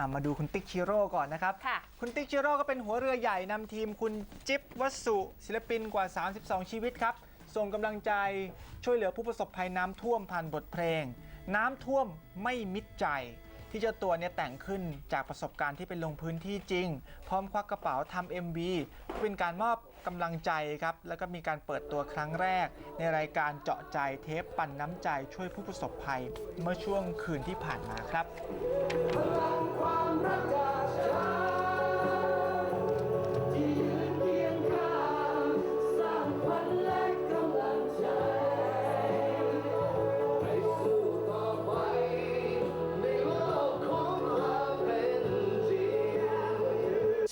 อะมาดูคุณติ๊กชิโร่ก่อนนะครับ ค่ะ คุณติ๊กชิโร่ก็เป็นหัวเรือใหญ่นำทีมคุณจิ๊บวัสสุศิลปินกว่า 32 ชีวิตครับ ส่งกำลังใจช่วยเหลือผู้ประสบภัยน้ำท่วมผ่านบทเพลง น้ำท่วมไม่มิดใจ ที่เจ้าตัวเนี่ยแต่งขึ้นจากประสบการณ์ที่เป็นลงพื้นที่จริง พร้อมควักกระเป๋าทำ MV เป็นการมอบกำลังใจครับ แล้วก็มีการเปิดตัวครั้งแรก ในรายการเจาะใจเทปปั่นน้ำใจช่วยผู้ประสบภัย เมื่อช่วงคืนที่ผ่านมาครับ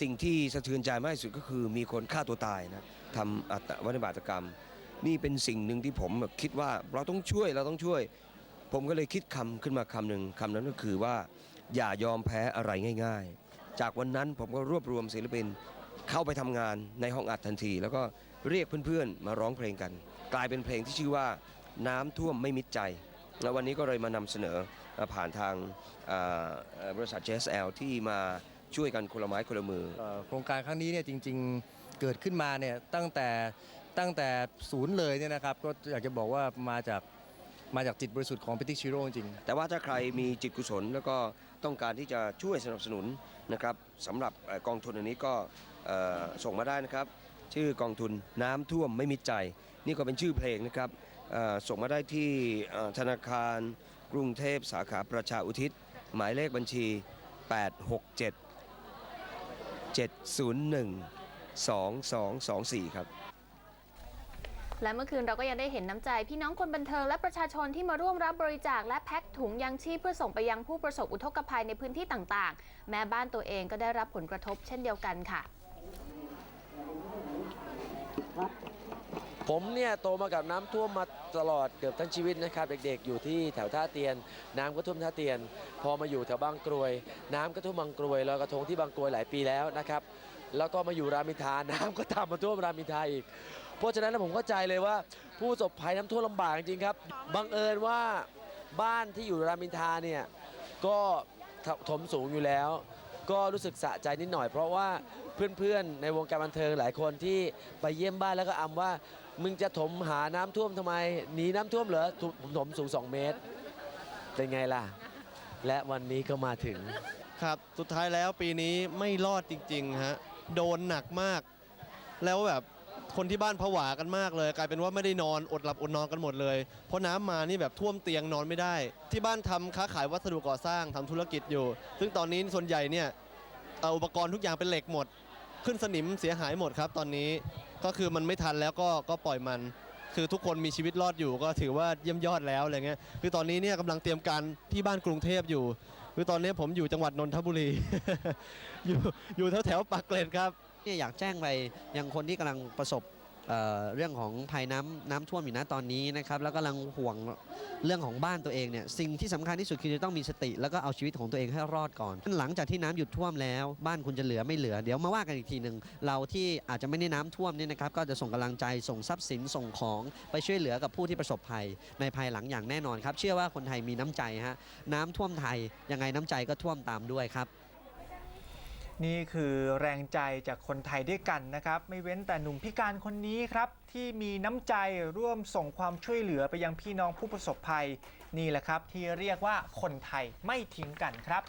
สิ่งที่สะเทือนใจมากที่สุดก็คือมีคนฆ่าตัวตายนะทำอัตวัณบาตกรรม นี่เป็นสิ่งหนึ่งที่ผมแบบคิดว่าเราต้องช่วยเราต้องช่วย ผมก็เลยคิดคำขึ้นมาคำหนึ่งคำนั้นก็คือว่า อย่ายอมแพ้อะไรง่าย ๆ จากวันนั้นผมก็รวบรวมศิลปินเข้าไปทำงานในห้องอัดทันที แล้วก็เรียกเพื่อนๆ มาร้องเพลงกัน กลายเป็นเพลงที่ชื่อว่าน้ำท่วมไม่มิดใจ แล้ววันนี้ก็เลยมานำเสนอผ่านทางบริษัท JSL ที่มา ช่วยกันคนละไม้คนละมือเอ่อโครงการครั้งนี้เนี่ยจริง ๆเกิดขึ้นมาเนี่ยตั้งแต่ตั้งแต่ศูนย์เลยเนี่ยนะครับก็อยากจะบอกว่ามาจากมาจากจิตบริสุทธิ์ของพิติกชิโร่จริงๆแต่ว่าถ้าใครมีจิตกุศลแล้วก็ต้องการที่จะช่วยสนับสนุนนะครับสำหรับเอ่อกองทุนอันนี้ก็เอ่อส่งมาได้นะครับ ชื่อกองทุนน้ำท่วมไม่มิดใจ นี่ก็เป็นชื่อเพลงนะครับเอ่อส่งมาได้ที่เอ่อธนาคารกรุงเทพสาขาประชาอุทิศ หมายเลขบัญชี 867 701 2224 ครับ และเมื่อคืนเราก็ยังได้เห็นน้ำใจ พี่น้องคนบันเทิงและประชาชนที่มาร่วมรับบริจาคและแพ็คถุงยังชีพเพื่อส่งไปยังผู้ประสบอุทกภัยในพื้นที่ต่างๆ แม้บ้านตัวเองก็ได้รับผลกระทบเช่นเดียวกันค่ะ ผมเนี่ยโตมากับน้ำท่วมมาตลอดเกือบทั้งชีวิตนะครับเด็กๆ อยู่ที่แถวท่าเตียน น้ำก็ท่วมท่าเตียน พอมาอยู่แถวบางกรวย น้ำก็ท่วมบางกรวยลอยกระทงที่บางกรวยหลายปีแล้วนะครับแล้วก็มาอยู่รามินทาน้ำก็ตามมาท่วมรามินทาอีก เพราะฉะนั้นผมเข้าใจเลยว่า ผู้ประสบภัยน้ำท่วมลำบากจริงครับบังเอิญว่าบ้านที่อยู่รามินทาเนี่ยก็ถมสูงอยู่แล้ว ก็รู้สึกสะใจนิดหน่อยเพราะว่าเพื่อนๆ ในวงการบันเทิงหลายคนที่ไปเยี่ยมบ้านแล้วก็อำว่า มึงจะถมหาน้ำท่วมทำไมหนีน้ำท่วมเหรอถูกผมถมสูง 2 เมตร เป็นไงล่ะ และวันนี้ก็มาถึง ครับ สุดท้ายแล้วปีนี้ไม่รอดจริงๆฮะ โดนหนักมาก แล้วแบบ คนที่บ้านผวากันมากเลย กลายเป็นว่าไม่ได้นอนอดหลับอดนอนกันหมดเลย เพราะน้ำมานี่แบบท่วมเตียงนอนไม่ได้ ที่บ้านทำค้าขายวัสดุก่อสร้างทำธุรกิจอยู่ ซึ่งตอนนี้ส่วนใหญ่เนี่ยเอาอุปกรณ์ทุกอย่างเป็นเหล็กหมด ขึ้นสนิมเสียหายหมดครับ ตอนนี้ก็คือมันไม่ทันแล้วก็ก็ปล่อยมัน คือทุกคนมีชีวิตรอดอยู่ก็ถือว่าเยี่ยมยอดแล้วอะไรเงี้ยคือตอนนี้เนี่ยกำลังเตรียมการที่บ้านกรุงเทพอยู่ คือตอนนี้ผมอยู่จังหวัดนนทบุรี อยู่อยู่แถวแถวๆปากเกร็ดครับ เนี่ยอยากแจ้งไปยังคนที่กำลังประสบเเรื่องของภัยน้ำน้ำท่วมอยู่นะตอนนี้นะครับแล้วกำลังห่วงเรื่องของบ้านตัวเองเนี่ยสิ่งที่สำคัญที่สุดคือจะต้องมีสติ แล้วก็เอาชีวิตของตัวเองให้รอดก่อน หลังจากที่น้ำหยุดท่วมแล้ว บ้านคุณจะเหลือไม่เหลือเดี๋ยวมาว่ากันอีกทีหนึ่งเราที่อาจจะไม่ได้น้ำท่วมเนี่ยนะครับก็จะส่งกำลังใจส่งทรัพย์สินส่งของไปช่วยเหลือกับผู้ที่ประสบภัยในภายหลังอย่างแน่นอนครับเชื่อว่าคนไทยมีน้ำใจฮะน้ำท่วมไทยยังไงน้ำใจก็ท่วมตามด้วยครับ นี่คือแรงใจจากคนไทยด้วยกันนะครับ ไม่เว้นแต่หนุ่มพิการคนนี้ครับ ที่มีน้ำใจร่วมส่งความช่วยเหลือไปยังพี่น้องผู้ประสบภัย นี่แหละครับที่เรียกว่าคนไทยไม่ทิ้งกันครับ